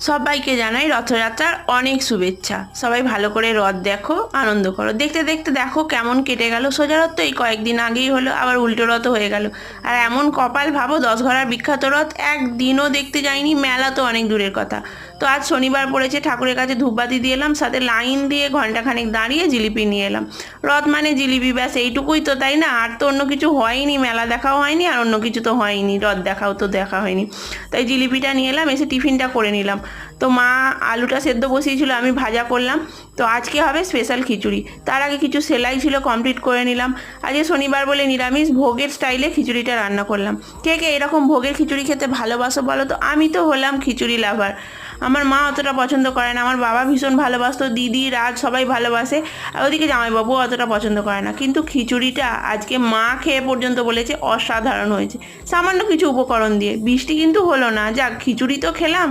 সবাইকে জানাই রথযাত্রার অনেক শুভেচ্ছা। সবাই ভালো করে রথ দেখো, আনন্দ করো। দেখতে দেখতে দেখো কেমন কেটে গেল। সোজা রথ তো এই কয়েকদিন আগেই হলো, আবার উল্টো রথ হয়ে গেল। আর এমন কপাল ভাবো, দশঘরার বিখ্যাত রথ, একদিনও দেখতে যায়নি মেলা তো অনেক দূরের কথা। তো আজ শনিবার পড়েছে, ঠাকুরের কাছে ধূপবাতি দিয়ে এলাম, সাথে লাইন দিয়ে ঘন্টাখানেক দাঁড়িয়ে জিলিপি নিয়ে এলাম। রথ মানে জিলিপি, ব্যাস এইটুকুই তো, তাই না? আর তো অন্য কিছু হয়নি, মেলা দেখাও হয়নি, আর অন্য কিছু তো হয়নি, রথ দেখাও তো দেখা হয়নি। তাই জিলিপিটা নিয়ে এলাম, এসে টিফিনটা করে নিলাম। তো মা আলুটা সেদ্ধ বসিয়েছিল, আমি ভাজা করলাম। তো আজকে হবে স্পেশাল খিচুড়ি। তার আগে কিছু সেলাই ছিল, কমপ্লিট করে নিলাম। আজকে শনিবার বলে নিরামিষ, ভোগের স্টাইলে খিচুড়িটা রান্না করলাম। কে কে এরকম ভোগের খিচুড়ি খেতে ভালোবাসো বলো তো? আমি তো হলাম খিচুড়ি লাভার। আমার মা অতটা পছন্দ করে না, আমার বাবা ভীষণ ভালোবাসতো, দিদি, রাজ সবাই ভালোবাসে, আর ওদিকে জামাইবাবু অতটা পছন্দ করে না। কিন্তু খিচুড়িটা আজকে মা খেয়ে পর্যন্ত বলেছে অসাধারণ হয়েছে। সামান্য কিছু উপকরণ দিয়ে। বৃষ্টি কিন্তু হলো না। যাক, খিচুড়ি তো খেলাম।